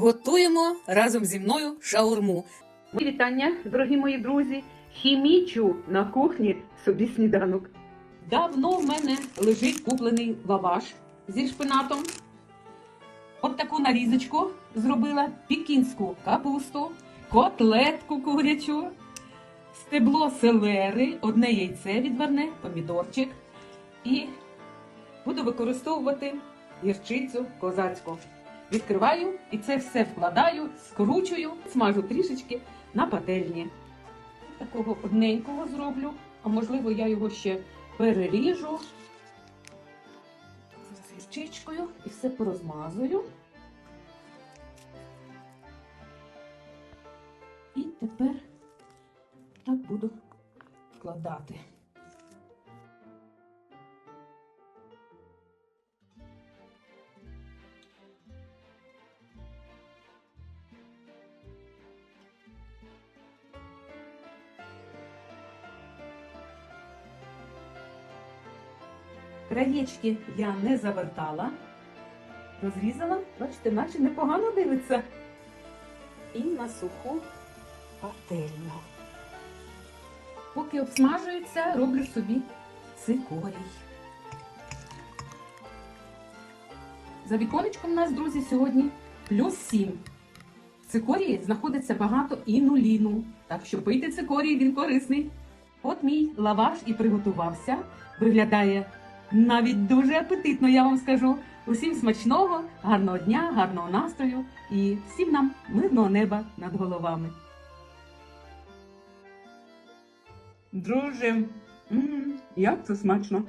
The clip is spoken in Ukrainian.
Готуємо разом зі мною шаурму. Вітання, дорогі мої друзі. Хімічу на кухні собі сніданок. Давно в мене лежить куплений лаваш зі шпинатом. От таку нарізочку зробила пікінську капусту, котлетку курячу, стебло селери, одне яйце відварне, помідорчик. І буду використовувати гірчицю козацьку. Відкриваю і це все вкладаю, скручую, смажу трішечки на пательні. Такого одненького зроблю, а можливо я його ще переріжу з і все порозмазую. І тепер так буду вкладати. Краєчки я не завертала, розрізала, бачите, наче непогано дивиться. І на суху пательню. Поки обсмажується, роблю собі цикорій. За віконечком у нас, друзі, сьогодні плюс 7. В цикорії знаходиться багато інуліну, так що пийте цикорій, він корисний. От мій лаваш і приготувався. Виглядає навіть дуже апетитно, я вам скажу. Усім смачного, гарного дня, гарного настрою і всім нам мирного неба над головами. Друже, як це смачно!